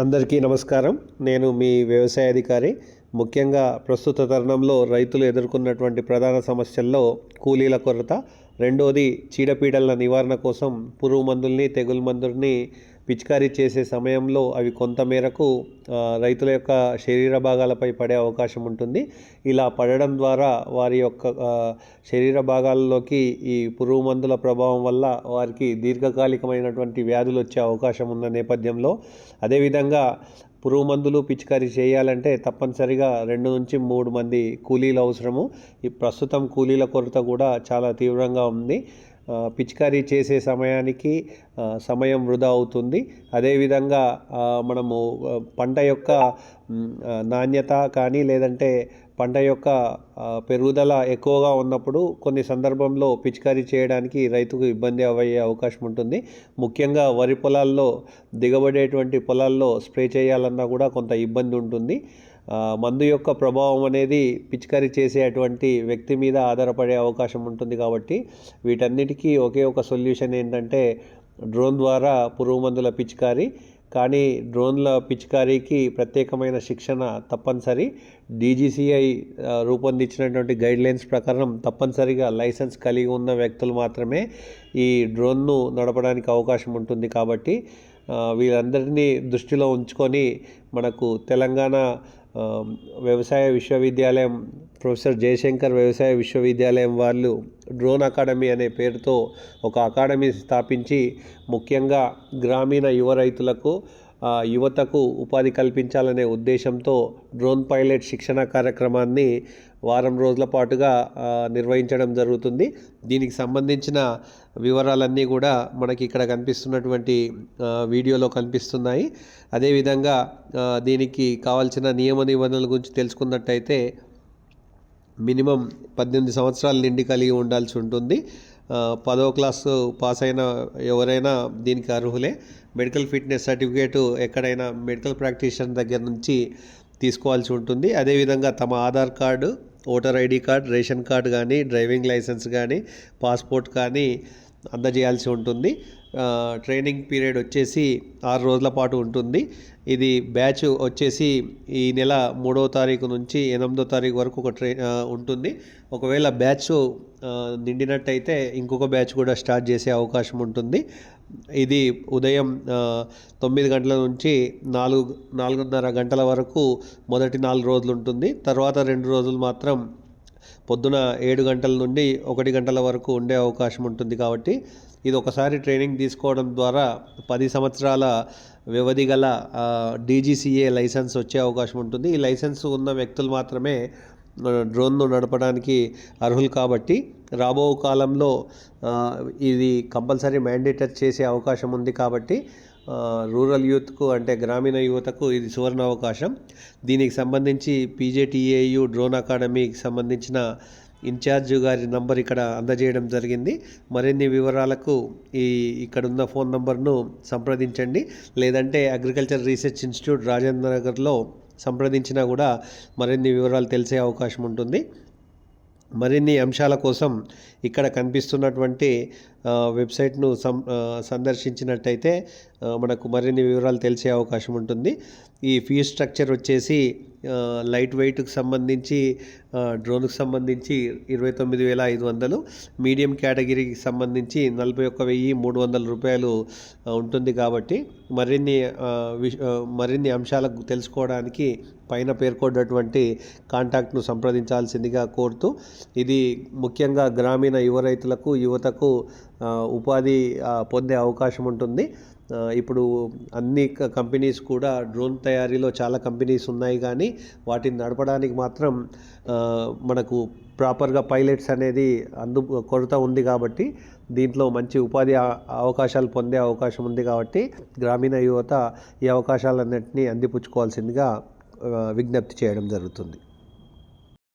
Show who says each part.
Speaker 1: అందరికీ నమస్కారం. నేను మీ వ్యవసాయ అధికారి. ముఖ్యంగా ప్రస్తుత తరుణంలో రైతులు ఎదుర్కొన్నటువంటి ప్రధాన సమస్యల్లో కూలీల కొరత. రెండోది చీడపీడల నివారణ కోసం పురుగు మందుల్ని తెగులు మందుల్ని పిచికారీ చేసే సమయంలో అవి కొంత మేరకు రైతుల యొక్క శరీర భాగాలపై పడే అవకాశం ఉంటుంది. ఇలా పడడం ద్వారా వారి యొక్క శరీర భాగాల్లోకి ఈ పురుగు మందుల ప్రభావం వల్ల వారికి దీర్ఘకాలికమైనటువంటి వ్యాధులు వచ్చే అవకాశం ఉన్న నేపథ్యంలో అదేవిధంగా పురుగు మందులు పిచికారీ చేయాలంటే తప్పనిసరిగా రెండు నుంచి మూడు మంది కూలీలు అవసరము. ఈ ప్రస్తుతం కూలీల కొరత కూడా చాలా తీవ్రంగా ఉంది. పిచికారీ చేసే సమయానికి సమయం వృధా అవుతుంది. అదేవిధంగా మనము పంట యొక్క నాణ్యత కానీ లేదంటే పంట యొక్క పెరుగుదల ఎక్కువగా ఉన్నప్పుడు కొన్ని సందర్భంలో పిచికారీ చేయడానికి రైతుకు ఇబ్బంది అయ్యే అవకాశం ఉంటుంది. ముఖ్యంగా వరి పొలాల్లో దిగబడేటువంటి పొలాల్లో స్ప్రే చేయాలన్నా కూడా కొంత ఇబ్బంది ఉంటుంది. మందు యొక్క ప్రభావం అనేది పిచికారీ చేసేటువంటి వ్యక్తి మీద ఆధారపడే అవకాశం ఉంటుంది కాబట్టి వీటన్నిటికీ ఒకే ఒక సొల్యూషన్ ఏంటంటే డ్రోన్ ద్వారా పురుగు మందుల పిచికారీ. కానీ డ్రోన్ల పిచికారీకి ప్రత్యేకమైన శిక్షణ తప్పనిసరి. డీజీసీఐ రూపొందించినటువంటి గైడ్లైన్స్ ప్రకారం తప్పనిసరిగా లైసెన్స్ కలిగి ఉన్న వ్యక్తులు మాత్రమే ఈ డ్రోన్ను నడపడానికి అవకాశం ఉంటుంది కాబట్టి వీరందరినీ దృష్టిలో ఉంచుకొని మనకు తెలంగాణ వ్యవసాయ విశ్వవిద్యాలయం ప్రొఫెసర్ జయశంకర్ వ్యవసాయ విశ్వవిద్యాలయం వాళ్ళు డ్రోన్ అకాడమీ అనే పేరుతో ఒక అకాడమీ స్థాపించి ముఖ్యంగా గ్రామీణ యువ రైతులకు యువతకు ఉపాధి కల్పించాలనే ఉద్దేశంతో డ్రోన్ పైలట్ శిక్షణ కార్యక్రమాన్ని వారం రోజుల పాటుగా నిర్వహించడం జరుగుతుంది. దీనికి సంబంధించిన వివరాలన్నీ కూడా మనకి ఇక్కడ కనిపిస్తున్నటువంటి వీడియోలో కనిపిస్తున్నాయి. అదేవిధంగా దీనికి కావాల్సిన నియమ నిబంధనల గురించి తెలుసుకున్నట్టయితే మినిమం పద్దెనిమిది సంవత్సరాల నిండి కలిగి ఉండాల్సి ఉంటుంది. పదో క్లాసు పాస్ అయిన ఎవరైనా దీనికి అర్హులే. మెడికల్ ఫిట్నెస్ సర్టిఫికేటు ఎక్కడైనా మెడికల్ ప్రాక్టీషనర్ దగ్గర నుంచి తీసుకోవాల్సి ఉంటుంది. అదేవిధంగా తమ Aadhaar card voter ID card ration card కానీ డ్రైవింగ్ లైసెన్స్ కానీ పాస్పోర్ట్ కానీ అందజేయాల్సి ఉంటుంది. ట్రైనింగ్ పీరియడ్ వచ్చేసి ఆరు రోజుల పాటు ఉంటుంది. ఇది బ్యాచ్ వచ్చేసి ఈ నెల మూడవ తారీఖు నుంచి ఎనిమిదో తారీఖు వరకు ఒక ట్రై ఉంటుంది. ఒకవేళ బ్యాచ్ నిండినట్టయితే ఇంకొక బ్యాచ్ కూడా స్టార్ట్ చేసే అవకాశం ఉంటుంది. ఇది ఉదయం తొమ్మిది గంటల నుంచి నాలుగు నాలుగున్నర గంటల వరకు మొదటి నాలుగు రోజులు ఉంటుంది. తర్వాత రెండు రోజులు మాత్రం పొద్దున ఏడు గంటల నుండి ఒకటి గంటల వరకు ఉండే అవకాశం ఉంటుంది కాబట్టి ఇది ఒకసారి ట్రైనింగ్ తీసుకోవడం ద్వారా పది సంవత్సరాల వ్యవధి గల డీజీసీఏ లైసెన్స్ వచ్చే అవకాశం ఉంటుంది. ఈ లైసెన్స్ ఉన్న వ్యక్తులు మాత్రమే డ్రోన్ను నడపడానికి అర్హులు కాబట్టి రాబో కాలంలో ఇది కంపల్సరీ మ్యాండేటర్ చేసే అవకాశం ఉంది కాబట్టి రూరల్ యూత్కు అంటే గ్రామీణ యువతకు ఇది సువర్ణ అవకాశం. దీనికి సంబంధించి పీజేటీఏయు డ్రోన్ అకాడమీకి సంబంధించిన ఇన్ఛార్జ్ గారి నంబర్ ఇక్కడ అందజేయడం జరిగింది. మరిన్ని వివరాలకు ఈ ఇక్కడున్న ఫోన్ నంబర్ను సంప్రదించండి. లేదంటే అగ్రికల్చర్ రీసెర్చ్ ఇన్స్టిట్యూట్ రాజేంద్ర నగర్లో సంప్రదించినా కూడా మరిన్ని వివరాలు తెలిసే అవకాశం ఉంటుంది. మరిన్ని అంశాల కోసం ఇక్కడ కనిపిస్తున్నటువంటి వెబ్సైట్ను సం సందర్శించినట్టయితే మనకు మరిన్ని వివరాలు తెలిసే అవకాశం ఉంటుంది. ఈ ఫీ స్ట్రక్చర్ వచ్చేసి లైట్ వెయిట్కి సంబంధించి డ్రోన్కి సంబంధించి ఇరవై తొమ్మిది వేల ఐదు వందలు మీడియం కేటగిరీకి సంబంధించి నలభై ఒక్క వెయ్యి మూడు వందల రూపాయలు ఉంటుంది కాబట్టి మరిన్ని మరిన్ని అంశాలకు తెలుసుకోవడానికి పైన పేర్కొన్నటువంటి కాంటాక్ట్ను సంప్రదించాల్సిందిగా కోరుతూ ఇది ముఖ్యంగా గ్రామీణ యువ రైతులకు యువతకు ఉపాధి పొందే అవకాశం ఉంటుంది. ఇప్పుడు అన్ని క- కంపెనీస్ కూడా డ్రోన్ తయారీలో చాలా కంపెనీస్ ఉన్నాయి కానీ వాటిని నడపడానికి మాత్రం మనకు ప్రాపర్గా పైలట్స్ అనేది అందు కొరత ఉంది కాబట్టి దీంట్లో మంచి ఉపాధి అవకాశాలు పొందే అవకాశం ఉంది కాబట్టి గ్రామీణ యువత ఈ అవకాశాలన్నింటినీ అందిపుచ్చుకోవాల్సిందిగా విజ్ఞప్తి చేయడం జరుగుతుంది.